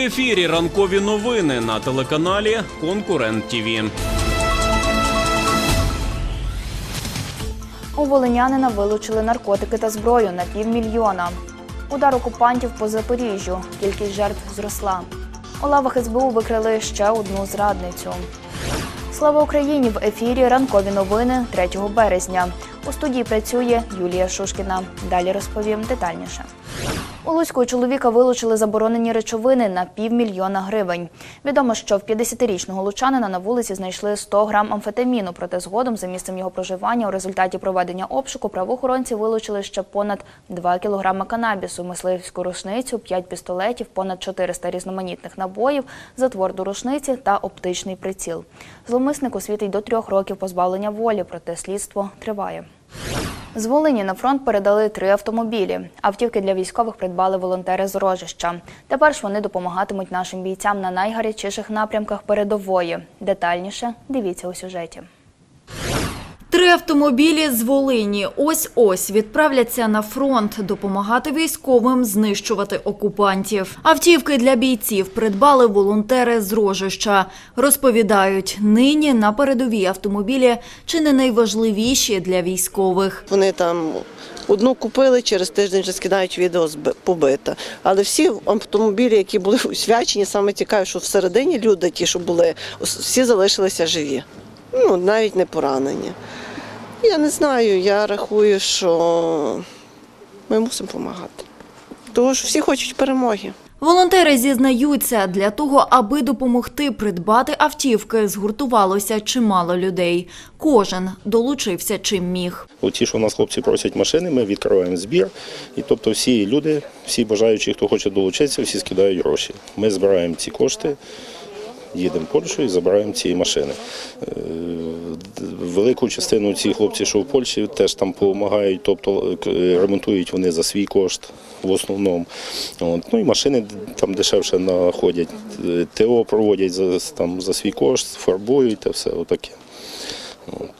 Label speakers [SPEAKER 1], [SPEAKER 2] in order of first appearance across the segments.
[SPEAKER 1] Ефірі ранкові новини на телеканалі Конкурент ТІВІ.
[SPEAKER 2] У волинянина вилучили наркотики та зброю на півмільйона. Удар окупантів по Запоріжжю. Кількість жертв зросла. У лавах СБУ викрили ще одну зрадницю. Слава Україні! В ефірі ранкові новини 3 березня. У студії працює Юлія Шушкіна. Далі розповім детальніше. У Луцьку чоловіка вилучили заборонені речовини на півмільйона гривень. Відомо, що в 50-річного лучанина на вулиці знайшли 100 грам амфетаміну, проте згодом за місцем його проживання у результаті проведення обшуку правоохоронці вилучили ще понад 2 кілограми канабісу, мисливську рушницю, 5 пістолетів, понад 400 різноманітних набоїв, затвор до рушниці та оптичний приціл. Зловмиснику світить до трьох років позбавлення волі, проте слідство триває. З Волині на фронт передали три автомобілі. Автівки для військових придбали волонтери з Рожища. Тепер ж вони допомагатимуть нашим бійцям на найгарячіших напрямках передової. Детальніше дивіться у сюжеті.
[SPEAKER 3] Три автомобілі з Волині ось-ось відправляться на фронт допомагати військовим знищувати окупантів. Автівки для бійців придбали волонтери з Рожища. Розповідають, нині на передовій автомобілі чи не найважливіші для військових.
[SPEAKER 4] Вони там одну купили, через тиждень вже скидають відео з побита. Але всі автомобілі, які були усвячені, саме цікаве, що всередині люди, ті, що були, всі залишилися живі. Ну, навіть не поранені. Я не знаю, я рахую, що ми мусимо допомагати. Тому що всі хочуть перемоги.
[SPEAKER 3] Волонтери зізнаються, для того, аби допомогти придбати автівки, згуртувалося чимало людей. Кожен долучився чим міг.
[SPEAKER 5] Оті, що у нас хлопці просять машини, ми відкриваємо збір. І тобто всі люди, всі бажаючі, хто хоче долучитися, всі скидають гроші. Ми збираємо ці кошти, їдемо в Польщу і забираємо ці машини. Е, Велику частину ці хлопці, що в Польщі, теж там допомагають, тобто ремонтують вони за свій кошт в основному. Ну і машини там дешевше знаходять. Е, ТО проводять за, там, за свій кошт, фарбують та все отаке.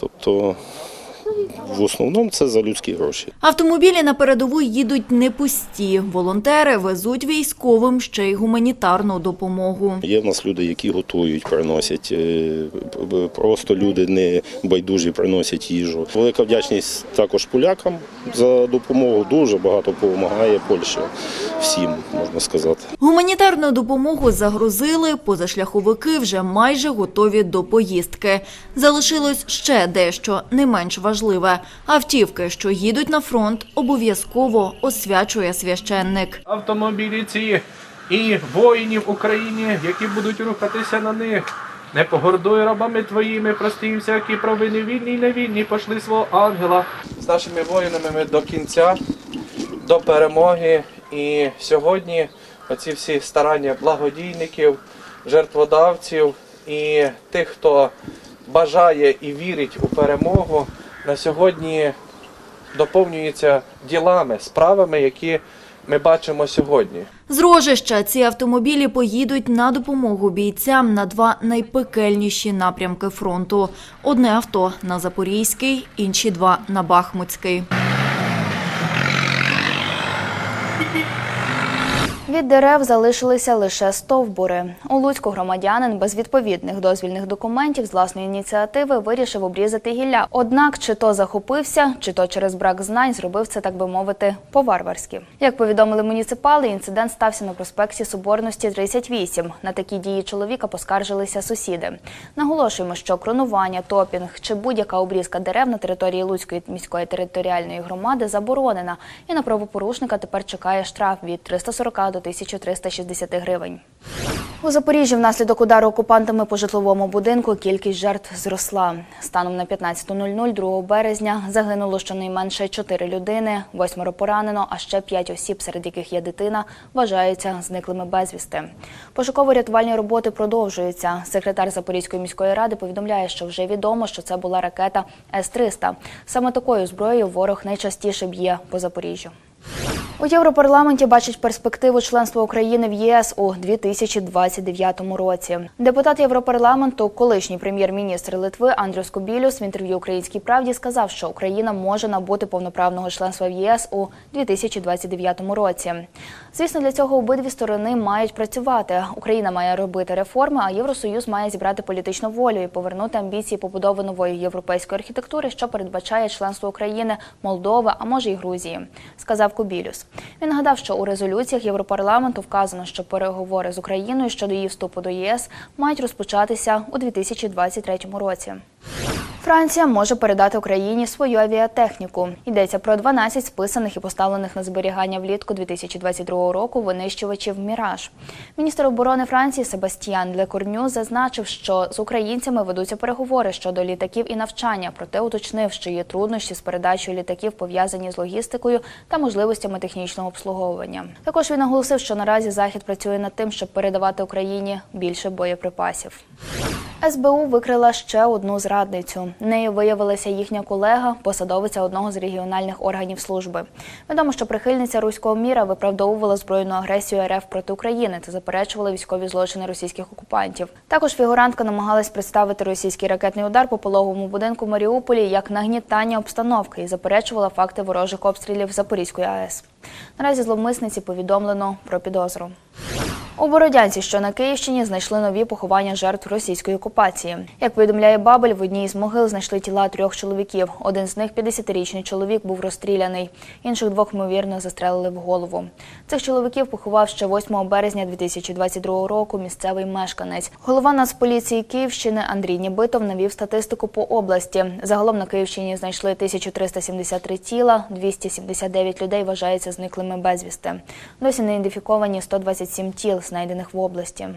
[SPEAKER 5] Тобто в основному це за людські гроші.
[SPEAKER 3] Автомобілі на передову їдуть не пусті. Волонтери везуть військовим ще й гуманітарну допомогу.
[SPEAKER 5] Є в нас люди, які готують, приносять. е, Просто люди не байдужі приносять їжу. Велика вдячність також полякам за допомогу. Дуже багато допомагає Польща всім, можна сказати.
[SPEAKER 3] Гуманітарну допомогу загрузили, позашляховики вже майже готові до поїздки. Залишилось ще дещо не менш важливе. Автівки, що їдуть на фронт, обов'язково освячує священник.
[SPEAKER 6] автомобілі ці і воїнів України, які будуть рухатися на них. Не погордуй рабами твоїми, прости їм всякі провини вільні й невільні, пошли свого ангела. З нашими воїнами ми до кінця, до перемоги. І сьогодні оці всі старання благодійників, жертводавців і тих, хто бажає і вірить у перемогу, на сьогодні доповнюються ділами, справами, які ми бачимо сьогодні.
[SPEAKER 3] З Рожища ці автомобілі поїдуть на допомогу бійцям на два найпекельніші напрямки фронту. Одне авто на Запорізький, інші два на Бахмутський.
[SPEAKER 2] Від дерев залишилися лише стовбури. У Луцьку громадянин без відповідних дозвільних документів з власної ініціативи вирішив обрізати гілля. Однак, чи то захопився, чи то через брак знань зробив це, так би мовити, по-варварськи. Як повідомили муніципали, інцидент стався на проспекті Соборності 38. На такі дії чоловіка поскаржилися сусіди. Наголошуємо, що кронування, топінг чи будь-яка обрізка дерев на території Луцької міської територіальної громади заборонена, і на правопорушника тепер чекає штраф від 340 до 1360 гривень. У Запоріжжі внаслідок удару окупантами по житловому будинку кількість жертв зросла. Станом на 15.00 2 березня загинуло щонайменше 4 людини, восьмеро поранено, а ще 5 осіб, серед яких є дитина, вважаються зниклими безвісти. Пошуково-рятувальні роботи продовжуються. Секретар Запорізької міської ради повідомляє, що вже відомо, що це була ракета С-300. Саме такою зброєю ворог найчастіше б'є по Запоріжжю. У Європарламенті бачать перспективу членства України в ЄС у 2029 році. Депутат Європарламенту, колишній прем'єр-міністр Литви Андрюс Кубілюс в інтерв'ю Українській правді сказав, що Україна може набути повноправного членства в ЄС у 2029 році. Звісно, для цього обидві сторони мають працювати. Україна має робити реформи, а Євросоюз має зібрати політичну волю і повернути амбіції побудови нової європейської архітектури, що передбачає членство України, Молдови, а може й Грузії, сказав Кубілюс. Він нагадав, що у резолюціях Європарламенту вказано, що переговори з Україною щодо її вступу до ЄС мають розпочатися у 2023 році. Франція може передати Україні свою авіатехніку. Йдеться про 12 списаних і поставлених на зберігання влітку 2022 року винищувачів Міраж. Міністр оборони Франції Себастьян Лекорню зазначив, що з українцями ведуться переговори щодо літаків і навчання, проте уточнив, що є труднощі з передачею літаків пов'язані з логістикою та можливостями технічного обслуговування. Також він наголосив, що наразі захід працює над тим, щоб передавати Україні більше боєприпасів. СБУ викрила ще одну зрадницю. Нею виявилася їхня колега, посадовиця одного з регіональних органів служби. Відомо, що прихильниця руського міра виправдовувала збройну агресію РФ проти України та заперечувала військові злочини російських окупантів. Також фігурантка намагалась представити російський ракетний удар по пологовому будинку в Маріуполі як нагнітання обстановки і заперечувала факти ворожих обстрілів Запорізької АЕС. Наразі зловмисниці повідомлено про підозру. У Бородянці, що на Київщині, знайшли нові поховання жертв російської окупації. Як повідомляє Бабель, в одній із могил знайшли тіла трьох чоловіків. Один з них, 50-річний чоловік, був розстріляний. Інших двох, ймовірно, застрелили в голову. Цих чоловіків поховав ще 8 березня 2022 року місцевий мешканець. Голова Нацполіції Київщини Андрій Нібитов навів статистику по області. Загалом на Київщині знайшли 1373 тіла, 279 людей вважаються зниклими безвісти. Досі не ідентифіковані 127 тіл, знайдених в області.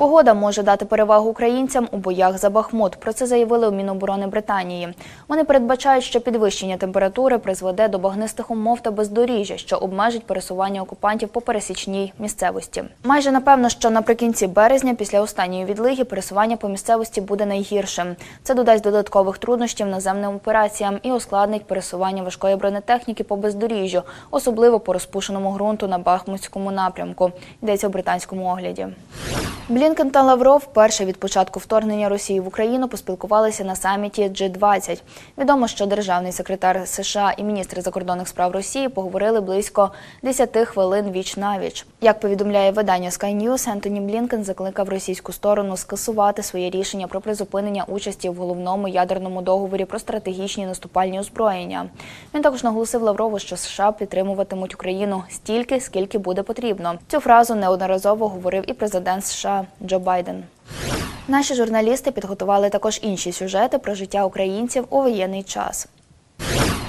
[SPEAKER 2] Погода може дати перевагу українцям у боях за Бахмут. Про це заявили у Міноборони Британії. Вони передбачають, що підвищення температури призведе до багнистих умов та бездоріжжя, що обмежить пересування окупантів по пересічній місцевості. Майже напевно, що наприкінці березня, після останньої відлиги, пересування по місцевості буде найгіршим. Це додасть додаткових труднощів наземним операціям і ускладнить пересування важкої бронетехніки по бездоріжжю, особливо по розпушеному ґрунту на Бахмутському напрямку. Йдеться британському огляді. Блінкен та Лавров вперше від початку вторгнення Росії в Україну поспілкувалися на саміті G20. Відомо, що державний секретар США і міністр закордонних справ Росії поговорили близько 10 хвилин віч навіч. Як повідомляє видання Sky News, Ентоні Блінкен закликав російську сторону скасувати своє рішення про призупинення участі в головному ядерному договорі про стратегічні наступальні озброєння. Він також наголосив Лаврову, що США підтримуватимуть Україну стільки, скільки буде потрібно. Цю фразу неодноразово говорив і президент США Джо Байден. Наші журналісти підготували також інші сюжети про життя українців у воєнний час.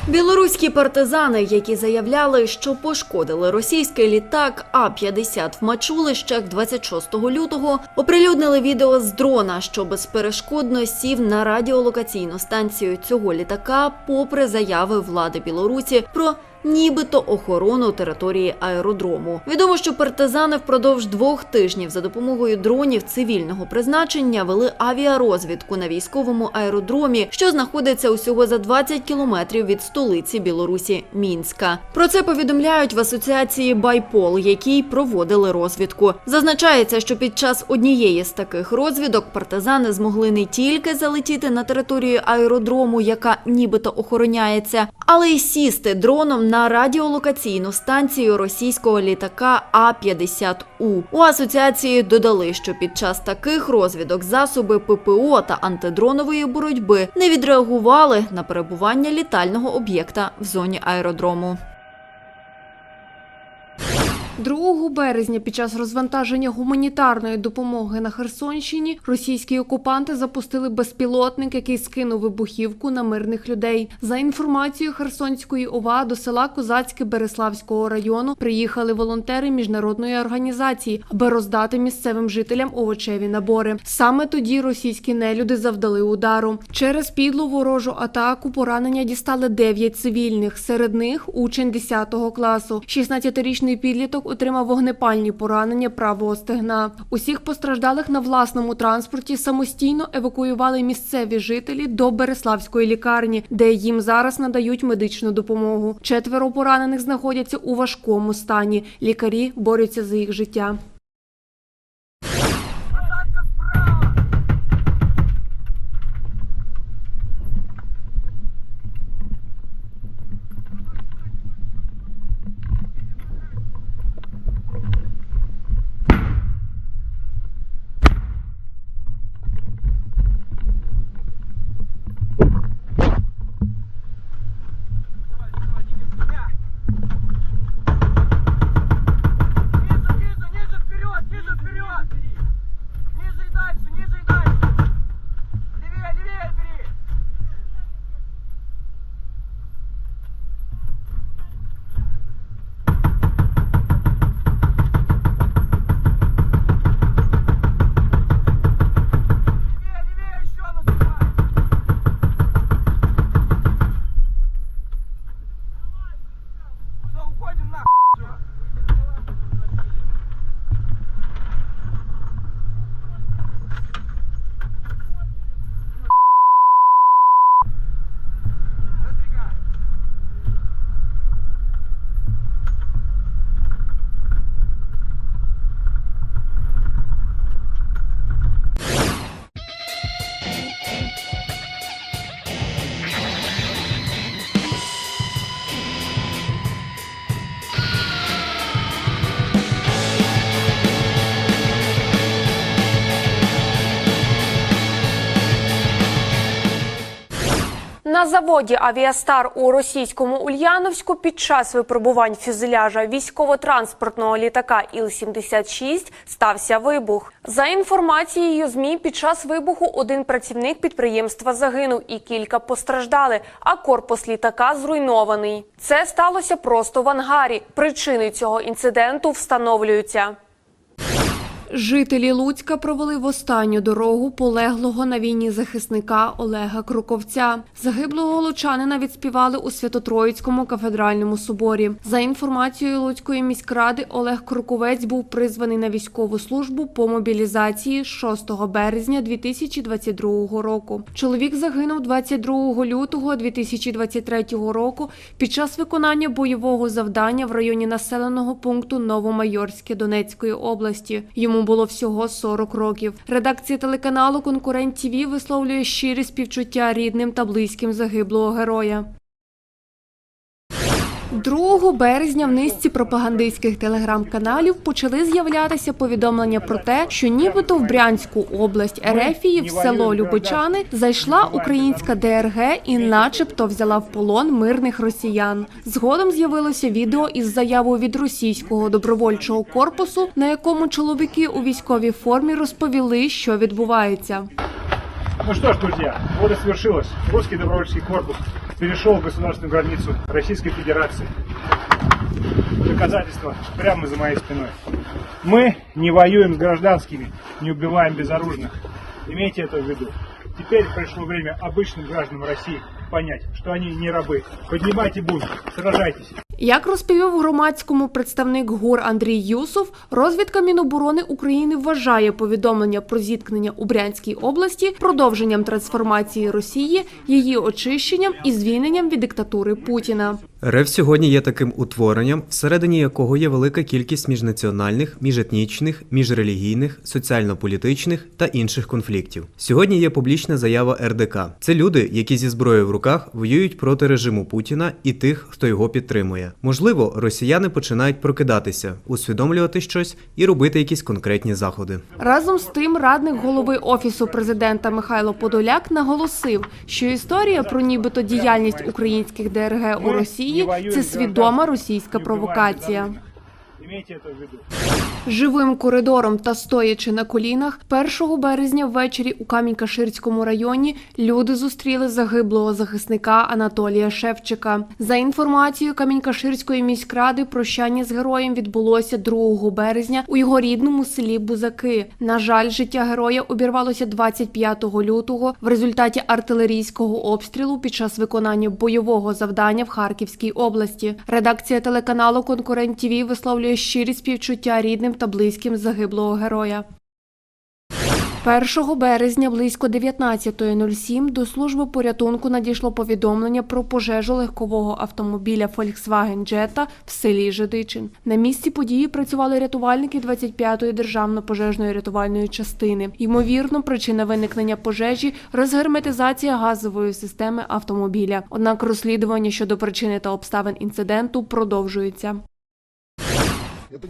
[SPEAKER 3] Білоруські партизани, які заявляли, що пошкодили російський літак А-50 в Мачулищах 26 лютого, оприлюднили відео з дрона, що безперешкодно сів на радіолокаційну станцію цього літака, попри заяви влади Білорусі про нібито охорону території аеродрому. Відомо, що партизани впродовж двох тижнів за допомогою дронів цивільного призначення вели авіарозвідку на військовому аеродромі, що знаходиться усього за 20 кілометрів від столиці Білорусі Мінська. Про це повідомляють в асоціації Байпол, якій проводили розвідку. Зазначається, що під час однієї з таких розвідок партизани змогли не тільки залетіти на територію аеродрому, яка нібито охороняється, але й сісти дроном на радіолокаційну станцію російського літака А-50У. У асоціації додали, що під час таких розвідок засоби ППО та антидронової боротьби не відреагували на перебування літального об'єкта в зоні аеродрому.
[SPEAKER 7] 2 березня під час розвантаження гуманітарної допомоги на Херсонщині російські окупанти запустили безпілотник, який скинув вибухівку на мирних людей. За інформацією Херсонської ОВА до села Козацьке Береславського району приїхали волонтери міжнародної організації, аби роздати місцевим жителям овочеві набори. Саме тоді російські нелюди завдали удару. Через підлу ворожу атаку поранення дістали 9 цивільних. Серед них учень 10 класу. 16-річний підліток отримав вогнепальні поранення правого стегна. Усіх постраждалих на власному транспорті самостійно евакуювали місцеві жителі до Береславської лікарні, де їм зараз надають медичну допомогу. Четверо поранених знаходяться у важкому стані. Лікарі борються за їх життя. Заводі Авіастар у російському Ульяновську під час випробувань фюзеляжа військово-транспортного літака Іл-76 стався вибух. За інформацією ЗМІ, під час вибуху один працівник підприємства загинув і кілька постраждали, а корпус літака зруйнований. Це сталося просто в ангарі. Причини цього інциденту встановлюються. Жителі Луцька провели в останню дорогу полеглого на війні захисника Олега Круковця. Загиблого лучанина відспівали у Свято-Троїцькому кафедральному соборі. За інформацією Луцької міськради, Олег Круковець був призваний на військову службу по мобілізації 6 березня 2022 року. Чоловік загинув 22 лютого 2023 року під час виконання бойового завдання в районі населеного пункту Новомайорське Донецької області. Йому було всього 40 років. Редакція телеканалу Конкурент ТІВІ висловлює щирі співчуття рідним та близьким загиблого героя. 2 березня в низці пропагандистських телеграм-каналів почали з'являтися повідомлення про те, що нібито в Брянську область Ерефії в село Любичани зайшла українська ДРГ і, начебто, взяла в полон мирних росіян. Згодом з'явилося відео із заявою від російського добровольчого корпусу, на якому чоловіки у військовій формі розповіли, що відбувається.
[SPEAKER 8] Ну что ж, друзья, вот и свершилось. Русский добровольческий корпус перешел государственную границу Российской Федерации. Доказательства прямо за моей спиной. Мы не воюем с гражданскими, не убиваем безоружных. Имейте это в виду. Теперь пришло время обычным гражданам России понять, что они не рабы. Поднимайте бунт, сражайтесь.
[SPEAKER 7] Як розповів громадському представник ГУР Андрій Юсов, розвідка Міноборони України вважає повідомлення про зіткнення у Брянській області продовженням трансформації Росії, її очищенням і звільненням від диктатури Путіна.
[SPEAKER 9] РФ сьогодні є таким утворенням, всередині якого є велика кількість міжнаціональних, міжетнічних, міжрелігійних, соціально-політичних та інших конфліктів. Сьогодні є публічна заява РДК. Це люди, які зі зброєю в руках воюють проти режиму Путіна і тих, хто його підтримує. Можливо, росіяни починають прокидатися, усвідомлювати щось і робити якісь конкретні заходи.
[SPEAKER 7] Разом з тим, радник голови офісу президента Михайло Подоляк наголосив, що історія про нібито діяльність українських ДРГ у Росії це свідома російська провокація.
[SPEAKER 8] Имейте это в виду.
[SPEAKER 7] Живим коридором та стоячи на колінах, 1 березня ввечері у Камінь-Каширському районі люди зустріли загиблого захисника Анатолія Шевчика. За інформацією Камінь-Каширської міськради, прощання з героєм відбулося 2 березня у його рідному селі Бузаки. На жаль, життя героя обірвалося 25 лютого в результаті артилерійського обстрілу під час виконання бойового завдання в Харківській області. Редакція телеканалу Конкурент ТІВІ висловлює щирі співчуття рідним та близьким загиблого героя. 1 березня близько 19.07 до служби порятунку надійшло повідомлення про пожежу легкового автомобіля Volkswagen Jetta в селі Жидичин. На місці події працювали рятувальники 25-ї державно-пожежної рятувальної частини. Ймовірно, причина виникнення пожежі розгерметизація газової системи автомобіля. Однак розслідування щодо причини та обставин інциденту продовжується.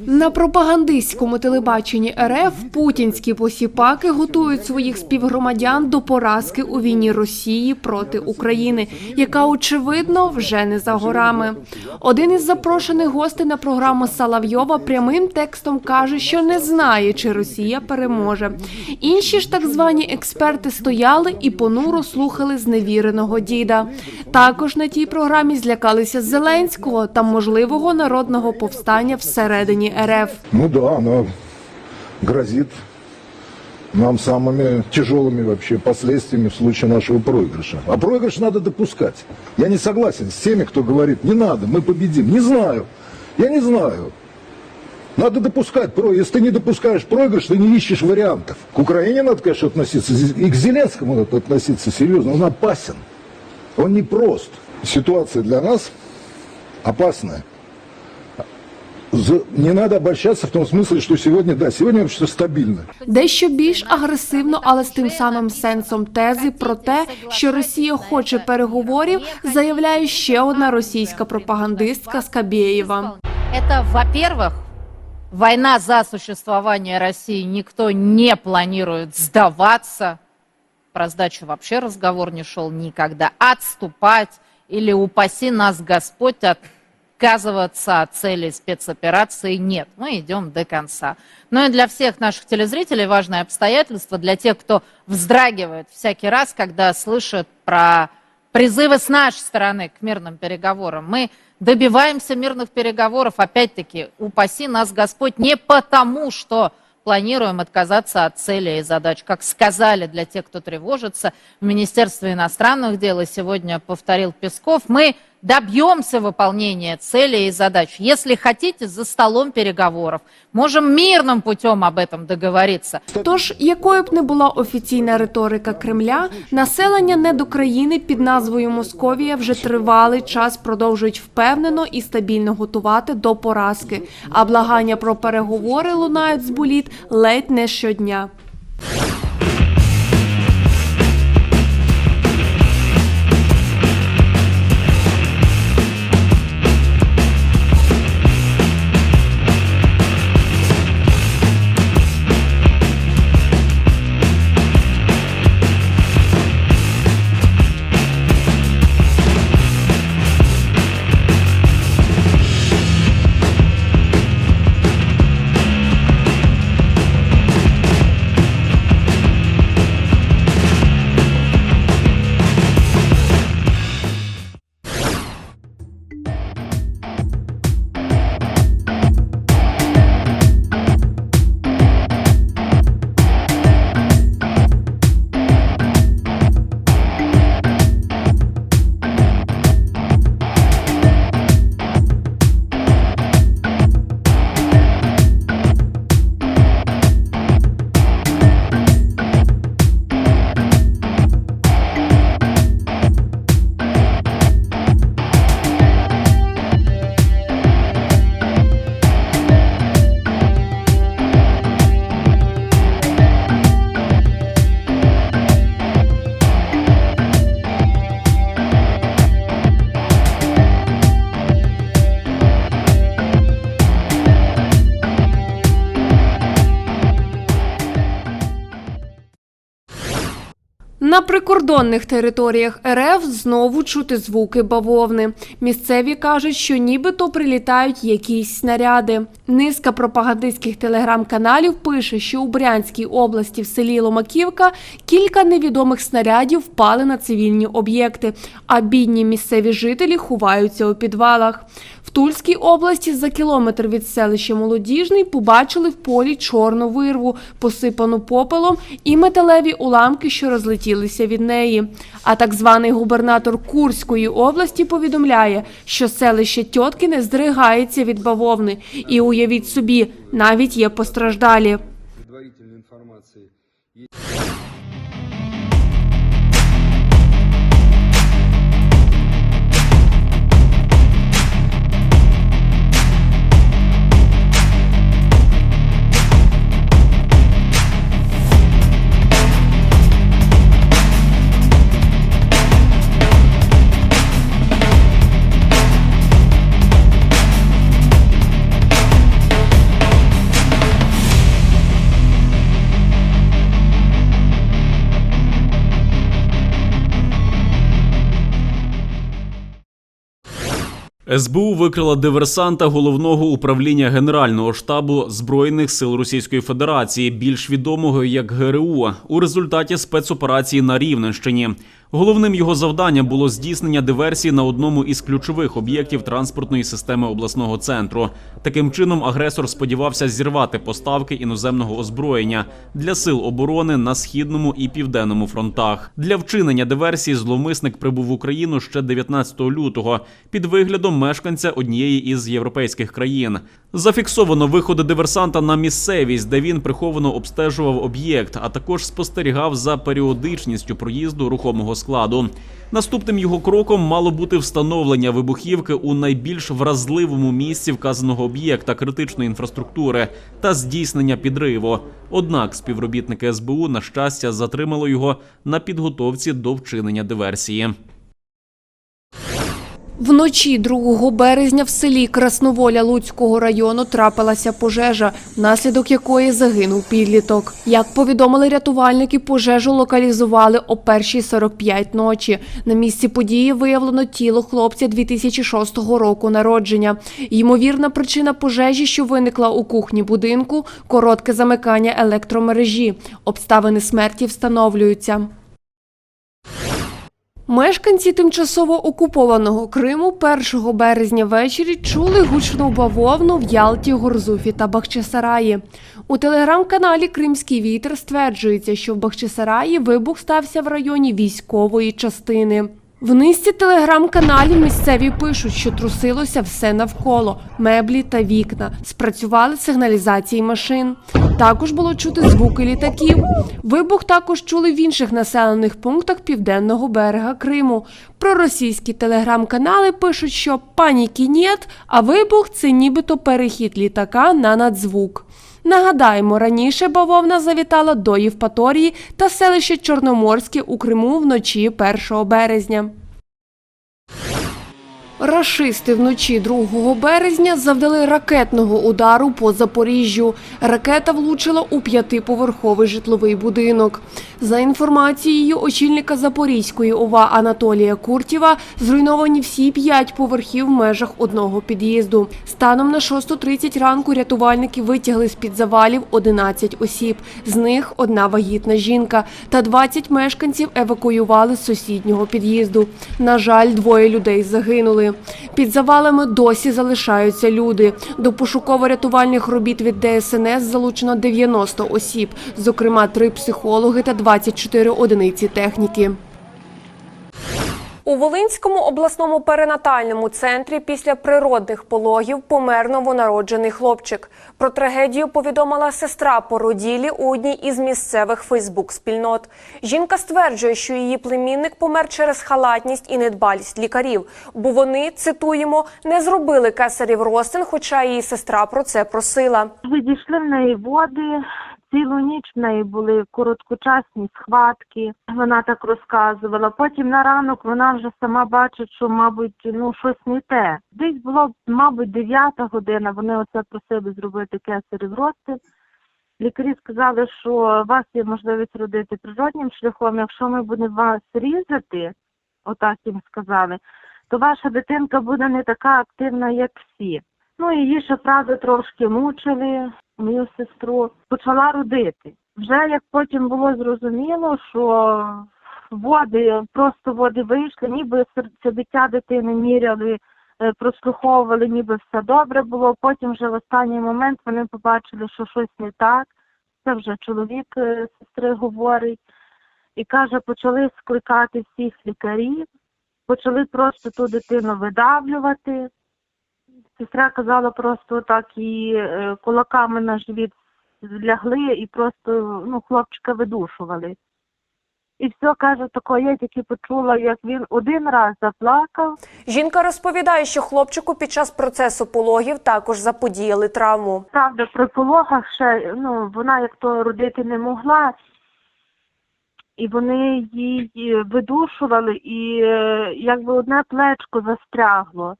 [SPEAKER 7] На пропагандистському телебаченні РФ путінські посіпаки готують своїх співгромадян до поразки у війні Росії проти України, яка очевидно вже не за горами. Один із запрошених гостей на програму Салавйова прямим текстом каже, що не знає, чи Росія переможе. Інші ж так звані експерти стояли і понуро слухали зневіреного діда. Також на тій програмі злякалися Зеленського та можливого народного повстання всередині РФ.
[SPEAKER 10] Ну да, она грозит нам самыми тяжелыми вообще последствиями в случае нашего проигрыша. А проигрыш надо допускать. Я не согласен с теми, кто говорит, не надо, мы победим. Не знаю. Я не знаю. Надо допускать. про- Если ты не допускаешь проигрыш, ты не ищешь вариантов. К Украине надо, конечно, относиться, и к Зеленскому надо относиться серьезно. Он опасен. Он непрост. Ситуация для нас опасная. За- Не надо обольщаться в том смысле, что сегодня, да, сегодня общество стабильно.
[SPEAKER 7] Дещо більш агресивно, але з тим самим сенсом тези про те, що Росія хоче переговорів, заявляє ще одна російська пропагандистка Скабєєва.
[SPEAKER 11] Это, во-первых, война за существование России. Никто не планирует сдаваться. Про сдачу вообще разговор не шел никогда. Отступать или, упаси нас Господь, отказываться от цели спецоперации нет. Мы идем до конца. Ну и для всех наших телезрителей важное обстоятельство, для тех, кто вздрагивает всякий раз, когда слышит про призывы с нашей стороны к мирным переговорам. Мы добиваемся мирных переговоров, опять-таки, упаси нас Господь, не потому, что планируем отказаться от целей и задач. Как сказали для тех, кто тревожится, в Министерстве иностранных дел, и сегодня повторил Песков, мы добьемся выполнения целей и задач. Если хотите, за столом переговоров. Можем мирным путем об этом договориться.
[SPEAKER 7] Тож, якою б не була офіційна риторика Кремля, населення недокраїни під назвою Московія вже тривалий час продовжують впевнено і стабільно готувати до поразки. А благання про переговори лунають з боліт ледь не щодня. Прикордонних територіях РФ знову чути звуки бавовни. Місцеві кажуть, що нібито прилітають якісь снаряди. Низка пропагандистських телеграм-каналів пише, що у Брянській області в селі Ломаківка кілька невідомих снарядів впали на цивільні об'єкти, а бідні місцеві жителі ховаються у підвалах. Тульській області за кілометр від селища Молодіжний побачили в полі чорну вирву, посипану попелом і металеві уламки, що розлетілися від неї. А так званий губернатор Курської області повідомляє, що селище Тьоткіне здригається від бавовни. І уявіть собі, навіть є постраждалі.
[SPEAKER 1] СБУ викрила диверсанта головного управління Генерального штабу Збройних сил Російської Федерації, більш відомого як ГРУ, у результаті спецоперації на Рівненщині. Головним його завданням було здійснення диверсії на одному із ключових об'єктів транспортної системи обласного центру. Таким чином, агресор сподівався зірвати поставки іноземного озброєння для сил оборони на східному і південному фронтах. Для вчинення диверсії зловмисник прибув в Україну ще 19 лютого під виглядом мешканця однієї із європейських країн. Зафіксовано виходи диверсанта на місцевість, де він приховано обстежував об'єкт, а також спостерігав за періодичністю проїзду рухомого складу. Наступним його кроком мало бути встановлення вибухівки у найбільш вразливому місці вказаного об'єкта критичної інфраструктури та здійснення підриву. Однак співробітники СБУ на щастя затримало його на підготовці до вчинення диверсії.
[SPEAKER 7] Вночі 2 березня в селі Красноволя Луцького району трапилася пожежа, внаслідок якої загинув підліток. Як повідомили рятувальники, пожежу локалізували о 1.45 ночі. На місці події виявлено тіло хлопця 2006 року народження. Ймовірна причина пожежі, що виникла у кухні будинку, коротке замикання електромережі. Обставини смерті встановлюються. Мешканці тимчасово окупованого Криму 1 березня ввечері чули гучну бавовну в Ялті, Горзуфі та Бахчисараї. У телеграм-каналі Кримський вітер стверджується, що в Бахчисараї вибух стався в районі військової частини. В низці телеграм-каналів місцеві пишуть, що трусилося все навколо меблі та вікна. Спрацювали сигналізації машин. Також було чути звуки літаків. Вибух також чули в інших населених пунктах південного берега Криму. Проросійські телеграм-канали пишуть, що паніки нет, а вибух це нібито перехід літака на надзвук. Нагадаємо, раніше бавовна завітала до Євпаторії та селище Чорноморське у Криму вночі 1 березня. Рашисти вночі 2 березня завдали ракетного удару по Запоріжжю. Ракета влучила у п'ятиповерховий житловий будинок. За інформацією очільника Запорізької ОВА Анатолія Куртєва, зруйновані всі п'ять поверхів в межах одного під'їзду. Станом на 6.30 ранку рятувальники витягли з-під завалів 11 осіб. З них одна вагітна жінка та 20 мешканців евакуювали з сусіднього під'їзду. На жаль, двоє людей загинули. Під завалами досі залишаються люди. До пошуково-рятувальних робіт від ДСНС залучено 90 осіб, зокрема три психологи та 24 одиниці техніки. У Волинському обласному перинатальному центрі після природних пологів помер новонароджений хлопчик. Про трагедію повідомила сестра породілі у одній із місцевих Фейсбук-спільнот. Жінка стверджує, що її племінник помер через халатність і недбалість лікарів, бо вони, цитуємо, не зробили кесарів розтин, хоча її сестра про це просила.
[SPEAKER 12] Відійшли в неї води. Цілу ніч в неї були короткочасні схватки. Вона так розказувала. Потім на ранок вона вже сама бачить, що, мабуть, ну щось не те. Десь було, мабуть, дев'ята година. Вони оце просили зробити кесарів розтин. Лікарі сказали, що у вас є можливість родити природнім шляхом. Якщо ми будемо вас різати, отак їм сказали, то ваша дитинка буде не така активна, як всі. Ну, її ще правда трошки мучили, мою сестру. Почала родити. Вже як потім було зрозуміло, що води, просто води вийшли, ніби серцебиття дитини міряли е, прослуховували, ніби все добре було. Потім вже в останній момент вони побачили, що щось не так. Це вже чоловік е, сестри говорить. І каже, почали скликати всіх лікарів, почали просто ту дитину видавлювати. Сестра казала просто так і е, кулаками на живіт лягли і просто ну, хлопчика видушували. І все каже, тако, я тільки почула, як він один раз заплакав.
[SPEAKER 13] Жінка розповідає, що хлопчику під час процесу пологів також заподіяли травму.
[SPEAKER 12] Правда, при пологах ще ну, вона як то родити не могла, і вони її видушували, і е, якби одне плечко застрягло.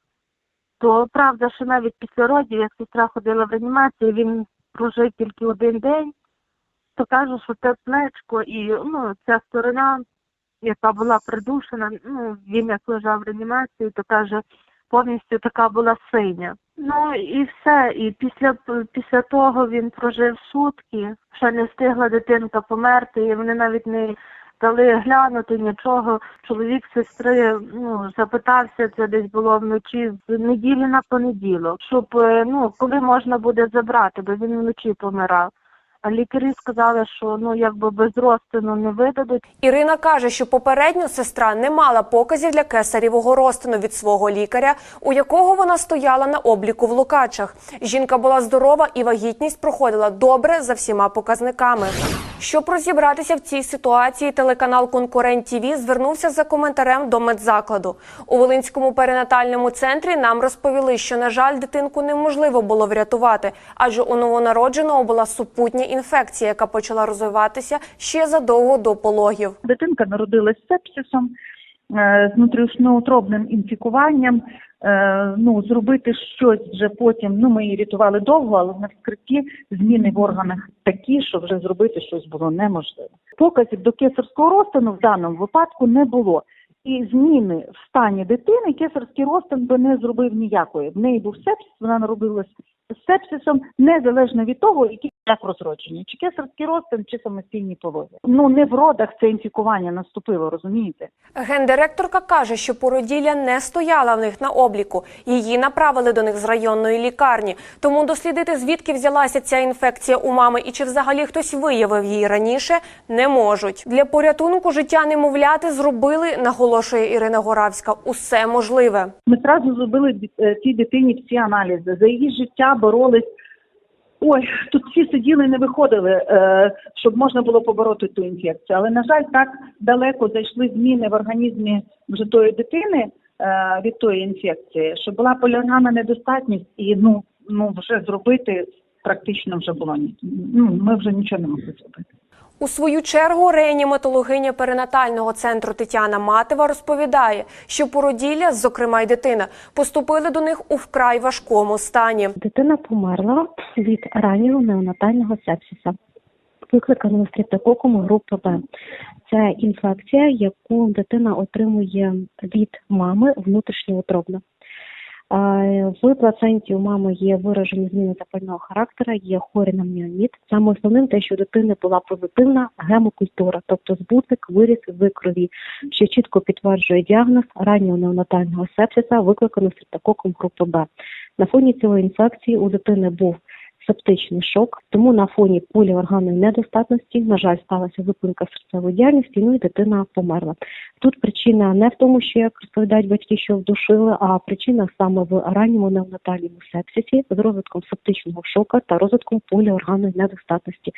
[SPEAKER 12] То правда, що навіть після родів, як сестра ходила в реанімацію, він прожив тільки один день, то каже, що те плечко і ну, ця сторона, яка була придушена, ну, він як лежав в реанімації, то каже, повністю така була синя. Ну і все. І після після того він прожив сутки, ще не встигла дитинка померти, і вони навіть не дали глянути нічого. Чоловік сестри ну запитався, це десь було вночі з неділі на понеділок, щоб е, ну коли можна буде забрати, бо він вночі помирав. А лікарі сказали, що ну якби без розтину не видадуть.
[SPEAKER 13] Ірина каже, що попередньо сестра не мала показів для кесарівого розтину від свого лікаря, у якого вона стояла на обліку в Лукачах. Жінка була здорова і вагітність проходила добре за всіма показниками. Щоб розібратися в цій ситуації, телеканал Конкурент ТІВІ звернувся за коментарем до медзакладу. У Волинському перинатальному центрі нам розповіли, що на жаль, дитинку неможливо було врятувати, адже у новонародженого була супутня інфекція, яка почала розвиватися ще задовго до пологів.
[SPEAKER 14] Дитинка народилась з сепсисом, е, з внутрішньоутробним інфікуванням. Е, Ну, зробити щось вже потім. Ну, ми її рятували довго, але на вскритті зміни в органах такі, що вже зробити щось було неможливо. Показів до кесарського розтину в даному випадку не було. І зміни в стані дитини кесарський розтин би не зробив ніякої. В неї був сепсис, вона народилась з сепсисом, незалежно від того, який як розродження, чи кесарський розтин, чи самостійні пологи. Ну не в родах це інфікування наступило, розумієте?
[SPEAKER 13] Гендиректорка каже, що породілля не стояла в них на обліку. Її направили до них з районної лікарні. Тому дослідити, звідки взялася ця інфекція у мами і чи взагалі хтось виявив її раніше, не можуть. Для порятунку життя немовляти зробили, наголошує Ірина Горавська, усе можливе.
[SPEAKER 14] Ми зразу зробили е, цій дитині всі аналізи. За її життя боролись. Ой, тут всі сиділи, не виходили, е, щоб можна було побороти ту інфекцію. Але на жаль, так далеко зайшли зміни в організмі вже тої дитини е, від тої інфекції, що була полярна недостатність, і ну ну вже зробити практично вже було ні. Ну ми вже нічого не могли зробити.
[SPEAKER 13] У свою чергу реаніматологиня перинатального центру Тетяна Матева розповідає, що породілля, зокрема й дитина, поступили до них у вкрай важкому стані.
[SPEAKER 15] Дитина померла від раннього неонатального сепсиса, викликаного стрептококом групи Б. Це інфекція, яку дитина отримує від мами внутрішньоутробно. В плаценті у мами є виражені зміни запального характера, є хорі на міоміт. Саме основним те, що у дитини була позитивна гемокультура, тобто збутик виріс в крові, що чітко підтверджує діагноз раннього неонатального сепсиса, викликаного стрептококом групи Б. На фоні цієї інфекції у дитини був септичний шок, тому на фоні поліорганної недостатності, на жаль, сталася зупинка серцевої діяльності, ну і дитина померла. Тут причина не в тому, що як розповідають батьки, що вдушили, а причина саме в ранньому неонатальному сепсисі з розвитком септичного шока та розвитком поліорганної недостатності.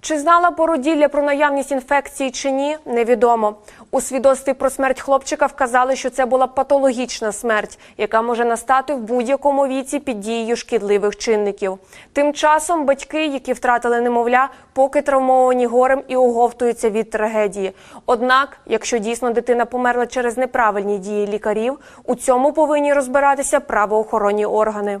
[SPEAKER 13] Чи знала породілля про наявність інфекції чи ні, невідомо. У свідоцтві про смерть хлопчика вказали, що це була патологічна смерть, яка може настати в будь-якому віці під дією шкідливих чинників. Тим часом батьки, які втратили немовля, поки травмовані горем і оговтуються від трагедії. Однак, якщо дійсно дитина померла через неправильні дії лікарів, у цьому повинні розбиратися правоохоронні органи.